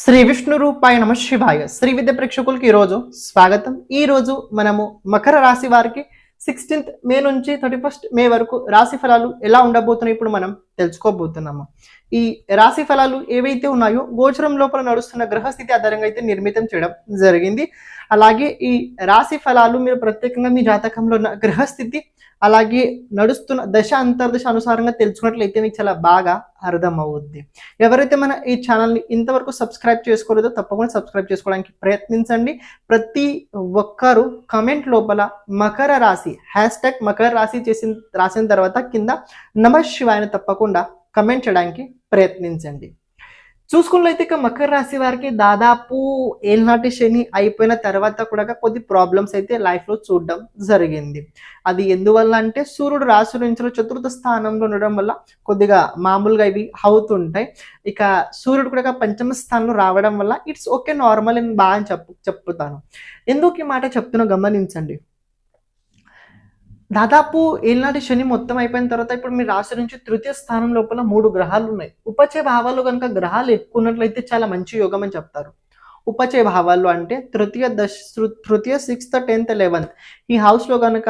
శ్రీ విష్ణు రూపాయ నమ శివాయ. శ్రీ విద్య ప్రేక్షకులకి ఈరోజు స్వాగతం. ఈ రోజు మనము మకర రాశి వారికి సిక్స్టీన్త్ మే నుంచి థర్టీ ఫస్ట్ మే వరకు రాశి ఫలాలు ఎలా ఉండబోతున్నాయి ఇప్పుడు మనం తెలుసుకోబోతున్నాము. ఈ రాశి ఫలాలు ఏవైతే ఉన్నాయో గోచరం లోపల నడుస్తున్న గ్రహస్థితి ఆధారంగా అయితే నిర్మితం చేయడం జరిగింది. అలాగే ఈ రాశి ఫలాలు మీరు ప్రత్యేకంగా మీ జాతకంలో ఉన్న గ్రహస్థితి అలాగే నడుస్తున్న దశ అంతర్దశ అనుసారంగా తెలుసుకున్నట్లయితే మీకు చాలా బాగా అర్థమవుద్ది. ఎవరైతే మన ఈ ఛానల్ని ఇంతవరకు సబ్స్క్రైబ్ చేసుకోలేదో తప్పకుండా సబ్స్క్రైబ్ చేసుకోవడానికి ప్రయత్నించండి. ప్రతి ఒక్కరు కమెంట్ లోపల మకర రాశి హ్యాష్ ట్యాగ్ మకర రాశి చేసిన రాసిన తర్వాత కింద నమ శివాయని తప్పకుండా కమెంట్ చేయడానికి ప్రయత్నించండి. చూసుకున్నట్లయితే ఇక మకర రాశి వారికి దాదాపు ఏళ్ళనాటి శని అయిపోయిన తర్వాత కూడా కొద్ది ప్రాబ్లమ్స్ అయితే లైఫ్లో చూడడం జరిగింది. అది ఎందువల్ల అంటే సూర్యుడు రాశి నుంచి చతుర్థ స్థానంలో ఉండడం వల్ల కొద్దిగా మామూలుగా ఇవి అవుతుంటాయి. ఇక సూర్యుడు కూడా పంచమ స్థానంలో రావడం వల్ల ఇట్స్ ఓకే నార్మల్ అని బాగా చెప్పు చెప్తాను ఎందుకు ఈ మాట చెప్తున్నా గమనించండి. దాదాపు ఏళ్ళనాటి శని మొత్తం అయిపోయిన తర్వాత ఇప్పుడు మీ రాశి నుంచి తృతీయ స్థానం లోపల మూడు గ్రహాలు ఉన్నాయి ఉపచయ భావాలు కనుక గ్రహాలు ఎక్కువ ఉన్నట్లయితే చాలా మంచి యోగం అని చెప్తారు. ఉపచయ భావాలు అంటే తృతీయ దశ తృతీయ సిక్స్త్ టెన్త్ లెవెన్త్. ఈ హౌస్లో కనుక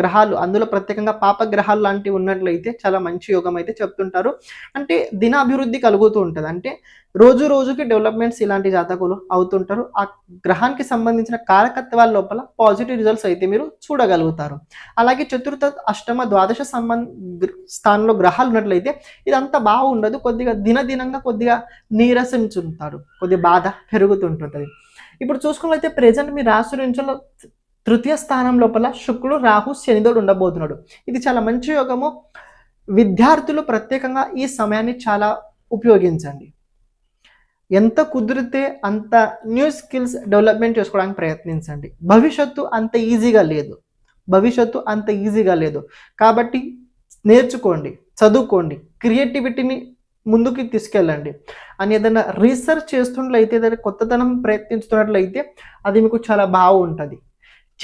గ్రహాలు అందులో ప్రత్యేకంగా పాప గ్రహాలు లాంటివి ఉన్నట్లయితే చాలా మంచి యోగం అయితే చెప్తుంటారు. అంటే దినాభివృద్ధి కలుగుతూ ఉంటుంది. అంటే రోజు రోజుకి డెవలప్మెంట్స్ ఇలాంటి జాతకులు అవుతుంటారు. ఆ గ్రహానికి సంబంధించిన కారకత్వాల లోపల పాజిటివ్ రిజల్ట్స్ అయితే మీరు చూడగలుగుతారు. అలాగే చతుర్థ అష్టమ ద్వాదశ సంబంధ స్థానంలో గ్రహాలు ఉన్నట్లయితే ఇదంతా బాగుండదు. కొద్దిగా దినదినంగా కొద్దిగా నీరసించుంటారు కొద్దిగా బాధ పెరుగుతుంటుంటుంది. ఇప్పుడు చూసుకున్నట్లయితే ప్రజెంట్ మీ రాశి నుంచి తృతీయ స్థానం లోపల శుక్రుడు రాహు శనిదోడు ఉండబోతున్నాడు. ఇది చాలా మంచి యోగము. విద్యార్థులు ప్రత్యేకంగా ఈ సమయాన్ని చాలా ఉపయోగించండి. ఎంత కుదిరితే అంత న్యూ స్కిల్స్ డెవలప్మెంట్ చేసుకోవడానికి ప్రయత్నించండి. భవిష్యత్తు అంత ఈజీగా లేదు. భవిష్యత్తు అంత ఈజీగా లేదు. కాబట్టి నేర్చుకోండి చదువుకోండి క్రియేటివిటీని ముందుకి తీసుకెళ్ళండి. అని ఏదైనా రీసెర్చ్ చేస్తున్నట్లయితే ఏదైనా కొత్తదనం ప్రయత్నిస్తున్నట్లయితే అది మీకు చాలా బాగుంటుంది.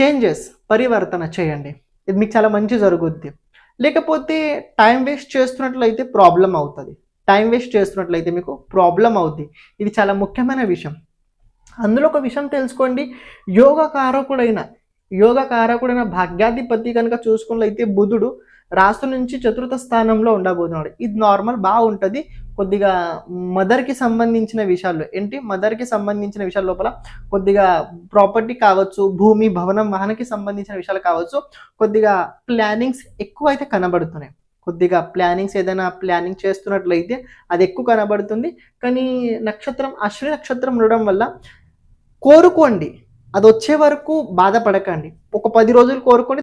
చేంజెస్ పరివర్తన చేయండి. ఇది మీకు చాలా మంచి జరుగుద్ది. లేకపోతే టైం వేస్ట్ చేస్తున్నట్లయితే ప్రాబ్లం అవుతుంది. టైం వేస్ట్ చేస్తున్నట్లయితే మీకు ప్రాబ్లం అవుద్ది. ఇది చాలా ముఖ్యమైన విషయం. అందులో ఒక విషయం తెలుసుకోండి. యోగ కారకుడైన యోగ కారకుడైన భాగ్యాధిపతి కనుక చూసుకున్నట్లయితే బుధుడు రాసు నుంచి చతుర్థ స్థానంలో ఉండబోతున్నాడు. ఇది నార్మల్ బాగుంటుంది. కొద్దిగా మదర్కి సంబంధించిన విషయాల్లో ఏంటి? మదర్కి సంబంధించిన విషయాల లోపల కొద్దిగా ప్రాపర్టీ కావచ్చు భూమి భవనం వాహనకి సంబంధించిన విషయాలు కావచ్చు కొద్దిగా ప్లానింగ్స్ ఎక్కువ అయితే కనబడుతున్నాయి. కొద్దిగా ప్లానింగ్స్ ఏదైనా ప్లానింగ్ చేస్తున్నట్లయితే అది ఎక్కువ కనబడుతుంది. కానీ నక్షత్రం అశ్విని నక్షత్రం ఉండడం వల్ల కోరుకోండి. అది వచ్చే వరకు బాధపడకండి. ఒక పది రోజులు కోరుకోండి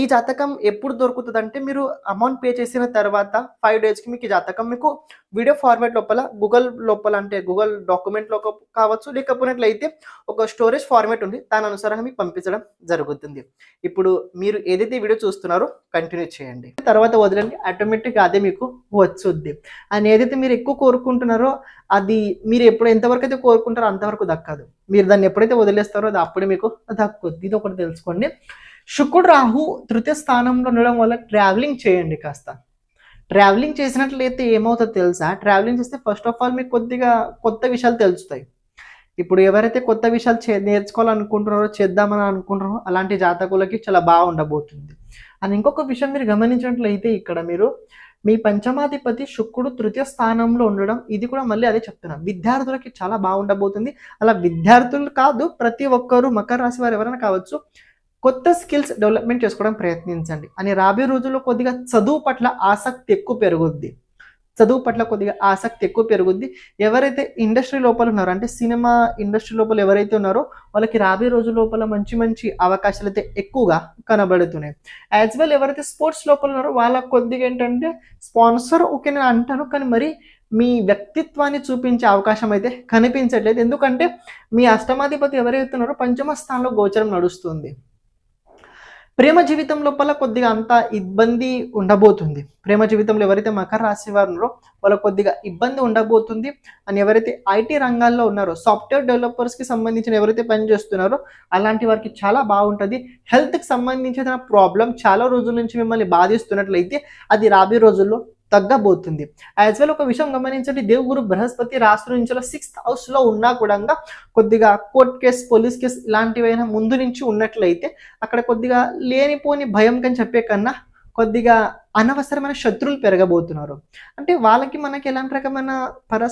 ఈ జాతకం ఎప్పుడు దొరుకుతుంది అంటే మీరు అమౌంట్ పే చేసిన తర్వాత ఫైవ్ డేస్కి మీకు ఈ జాతకం మీకు వీడియో ఫార్మాట్ లోపల గూగుల్ లోపల అంటే గూగుల్ డాక్యుమెంట్లో కావచ్చు లేకపోయినట్లయితే ఒక స్టోరేజ్ ఫార్మాట్ ఉంది. దాని అనుసారంగా మీకు పంపించడం జరుగుతుంది. ఇప్పుడు మీరు ఏదైతే వీడియో చూస్తున్నారో కంటిన్యూ చేయండి. తర్వాత వదలండి. ఆటోమేటిక్ అదే మీకు వచ్చుద్ది అని ఏదైతే మీరు ఎక్కువ కోరుకుంటున్నారో అది మీరు ఎప్పుడు ఎంతవరకు అయితే కోరుకుంటారో అంతవరకు దక్కదు. మీరు దాన్ని ఎప్పుడైతే వదిలేస్తారో అది అప్పుడే మీకు దక్కుద్ది. ఇది ఒకటి తెలుసుకోండి. శుక్రుడు రాహు తృతీయ స్థానంలో ఉండడం వల్ల ట్రావెలింగ్ చేయండి కాస్త. ట్రావెలింగ్ చేసినట్లయితే ఏమవుతుందో తెలుసా? ట్రావెలింగ్ చేస్తే ఫస్ట్ ఆఫ్ ఆల్ మీకు కొద్దిగా కొత్త విషయాలు తెలుస్తాయి. ఇప్పుడు ఎవరైతే కొత్త విషయాలు చే నేర్చుకోవాలనుకుంటున్నారో చేద్దామని అనుకుంటున్నారో అలాంటి జాతకులకి చాలా బాగా ఉండబోతుంది. అని ఇంకొక విషయం మీరు గమనించినట్లయితే ఇక్కడ మీరు మీ పంచమాధిపతి శుక్రుడు తృతీయ స్థానంలో ఉండడం ఇది కూడా మళ్ళీ అదే చెప్తున్నా. విద్యార్థులకి చాలా బాగుండబోతుంది అలా విద్యార్థులు కాదు ప్రతి ఒక్కరు మకర రాశి వారు ఎవరైనా కావచ్చు కొత్త స్కిల్స్ డెవలప్మెంట్ చేసుకోవడం ప్రయత్నించండి. అని రాబోయే రోజుల్లో కొద్దిగా చదువు పట్ల ఆసక్తి ఎక్కువ పెరుగుద్ది. చదువు పట్ల కొద్దిగా ఆసక్తి ఎక్కువ పెరుగుద్ది. ఎవరైతే ఇండస్ట్రీ లోపల ఉన్నారో అంటే సినిమా ఇండస్ట్రీ లోపల ఎవరైతే ఉన్నారో వాళ్ళకి రాబోయే రోజు లోపల మంచి మంచి అవకాశాలు అయితే ఎక్కువగా కనబడుతున్నాయి. యాజ్ వెల్ ఎవరైతే స్పోర్ట్స్ లోపల ఉన్నారో వాళ్ళకి కొద్దిగా ఏంటంటే స్పాన్సర్ ఓకే నేను అంటాను కానీ మరి మీ వ్యక్తిత్వాన్ని చూపించే అవకాశం అయితే కనిపించట్లేదు. ఎందుకంటే మీ అష్టమాధిపతి ఎవరైతే ఉన్నారో పంచమ స్థానంలో గోచరం నడుస్తుంది. ప్రేమ జీవితం లోపల కొద్దిగా అంత ఇబ్బంది ఉండబోతుంది. ప్రేమ జీవితంలో ఎవరైతే మకర రాశి వారు ఉన్నారో వాళ్ళకి కొద్దిగా ఇబ్బంది ఉండబోతుంది. అని ఎవరైతే ఐటీ రంగాల్లో ఉన్నారో సాఫ్ట్వేర్ డెవలపర్స్కి సంబంధించిన ఎవరైతే పని చేస్తున్నారో అలాంటి వారికి చాలా బాగుంటుంది. హెల్త్కి సంబంధించిన ప్రాబ్లం చాలా రోజుల నుంచి మిమ్మల్ని బాధిస్తున్నట్లయితే అది రాబోయే రోజుల్లో తగ్గబోతుంది. యాజ్ వెల్ ఒక విషయం గమనించండి దేవుగురు బృహస్పతి రాష్ట్ర నుంచి సిక్స్త్ హౌస్లో ఉన్నా కూడా కొద్దిగా కోర్ట్ కేస్ పోలీస్ కేస్ ఇలాంటివైనా ముందు నుంచి ఉన్నట్లయితే అక్కడ కొద్దిగా లేనిపోని భయం కని చెప్పే కన్నా కొద్దిగా అనవసరమైన శత్రువులు పెరగబోతున్నారు. అంటే వాళ్ళకి మనకి ఎలాంటి రకమైన పర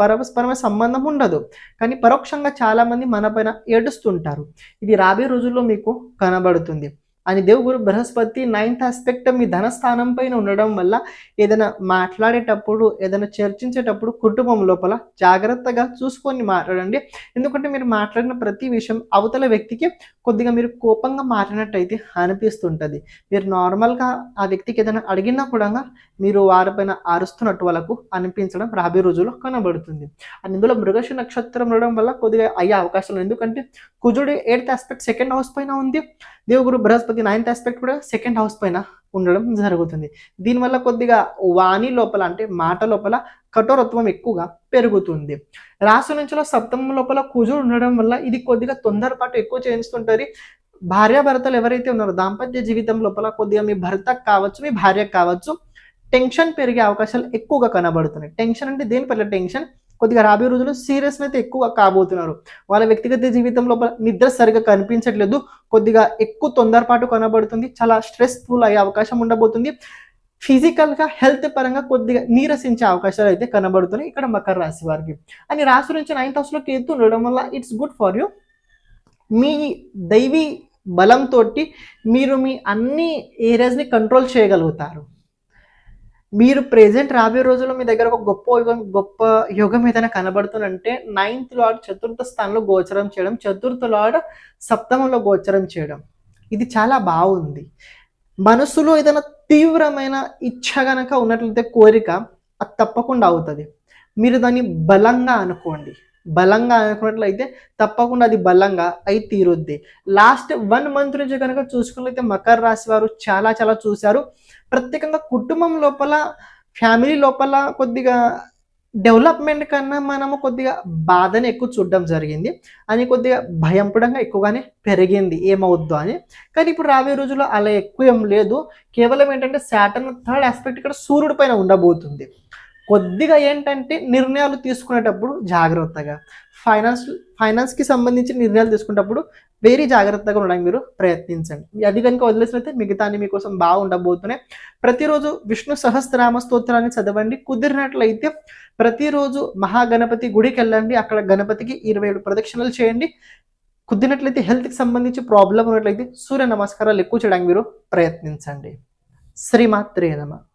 పరస్పరమైన సంబంధం ఉండదు. కానీ పరోక్షంగా చాలా మంది మన పైన ఏడుస్తుంటారు. ఇది రాబోయే రోజుల్లో మీకు కనబడుతుంది. అని దేవుగురు బృహస్పతి నైన్త్ ఆస్పెక్ట్ మీ ధనస్థానం పైన ఉండడం వల్ల ఏదైనా మాట్లాడేటప్పుడు ఏదైనా చర్చించేటప్పుడు కుటుంబం లోపల జాగ్రత్తగా చూసుకొని మాట్లాడండి. ఎందుకంటే మీరు మాట్లాడిన ప్రతి విషయం అవతల వ్యక్తికి కొద్దిగా మీరు కోపంగా మారినట్టయితే అనిపిస్తుంటుంది. మీరు నార్మల్గా ఆ వ్యక్తికి ఏదైనా అడిగినా కూడా మీరు వారిపైన అరుస్తున్నట్టు వాళ్ళకు అనిపించడం రాబోయే రోజుల్లో కనబడుతుంది. అండ్ ఇందులో మృగశి నక్షత్రం ఉండడం వల్ల కొద్దిగా అయ్యే అవకాశాలు ఎందుకంటే కుజుడు ఎయిత్ ఆస్పెక్ట్ సెకండ్ హౌస్ పైన ఉంది. దేవుగురు బృహస్పతి నైన్త్ ఆస్పెక్ట్ కూడా సెకండ్ హౌస్ పైన ఉండడం జరుగుతుంది. దీనివల్ల కొద్దిగా వాణి లోపల అంటే మాట లోపల కఠోరత్వం ఎక్కువగా పెరుగుతుంది. రాసు నుంచిలో సప్తమం లోపల కుజుడు ఉండడం వల్ల ఇది కొద్దిగా తొందరపాటు ఎక్కువ చేయిస్తుంటుంది భార్యాభర్తలు ఎవరైతే ఉన్నారో దాంపత్య జీవితం లోపల కొద్దిగా మీ భర్తకు కావచ్చు మీ భార్యకు కావచ్చు టెన్షన్ పెరిగే అవకాశాలు ఎక్కువగా కనబడుతున్నాయి. టెన్షన్ అంటే దేని పట్ల? టెన్షన్ కొద్దిగా రాబోయే రోజుల్లో సీరియస్ అయితే ఎక్కువ కాబోతున్నారు. వాళ్ళ వ్యక్తిగత జీవితం లోపల నిద్ర సరిగా కనిపించట్లేదు. కొద్దిగా ఎక్కువ తొందరపాటు కనబడుతుంది. చాలా స్ట్రెస్ఫుల్ అయ్యే అవకాశం ఉండబోతుంది. ఫిజికల్గా హెల్త్ పరంగా కొద్దిగా నీరసించే అవకాశాలు అయితే కనబడుతున్నాయి ఇక్కడ మకర రాశి వారికి. అని రాశి నుంచి నైన్త్ హౌస్లో కేతు ఉండడం వల్ల ఇట్స్ గుడ్ ఫర్ యూ మీ దైవీ బలంతో మీరు మీ అన్ని ఏరియాస్ని కంట్రోల్ చేయగలుగుతారు. మీరు ప్రెజెంట్ రాబోయే రోజుల్లో మీ దగ్గర ఒక గొప్ప యుగం గొప్ప యుగం ఏదైనా కనబడుతుందంటే నైన్త్ లార్డ్ చతుర్థ స్థానంలో గోచరం చేయడం చతుర్థ లార్డ్ సప్తమంలో గోచరం చేయడం. ఇది చాలా బాగుంది. మనసులో ఏదైనా తీవ్రమైన ఇచ్చ గనక ఉన్నట్లయితే కోరిక అది తప్పకుండా అవుతుంది. మీరు దాన్ని బలంగా అనుకోండి. బలంగా అనుకున్నట్లయితే తప్పకుండా అది బలంగా అయి తీరుద్ది. లాస్ట్ వన్ మంత్ నుంచి కనుక చూసుకున్నట్లయితే మకర రాశి వారు చాలా చాలా చూశారు. ప్రత్యేకంగా కుటుంబం లోపల ఫ్యామిలీ లోపల కొద్దిగా డెవలప్మెంట్ కన్నా మనము కొద్దిగా బాధని ఎక్కువ చూడడం జరిగింది. అని కొద్దిగా భయం కూడా ఎక్కువగానే పెరిగింది. ఏమవుద్దో అని. కానీ ఇప్పుడు రాబోయే రోజుల్లో అలా ఎక్కువ ఏం లేదు. కేవలం ఏంటంటే శాటన్ థర్డ్ ఆస్పెక్ట్ ఇక్కడ సూర్యుడి పైన ఉండబోతుంది. కొద్దిగా ఏంటంటే నిర్ణయాలు తీసుకునేటప్పుడు జాగ్రత్తగా. ఫైనాన్స్ ఫైనాన్స్కి సంబంధించిన నిర్ణయాలు తీసుకునేటప్పుడు వెరీ జాగ్రత్తగా ఉండడానికి మీరు ప్రయత్నించండి. అది కనుక వదిలేసినైతే మిగతాన్ని మీకోసం బాగుండబోతున్నాయి ప్రతిరోజు విష్ణు సహస్రనామ స్తోత్రాన్ని చదవండి. కుదిరినట్లయితే ప్రతిరోజు మహాగణపతి గుడికి వెళ్ళండి. అక్కడ గణపతికి ఇరవై ఏడు ప్రదక్షిణలు చేయండి. కుదిరినట్లయితే హెల్త్కి సంబంధించి ప్రాబ్లం ఉన్నట్లయితే సూర్య నమస్కారాలు ఎక్కువ చేయడానికి మీరు ప్రయత్నించండి. శ్రీమాత్రే నమ.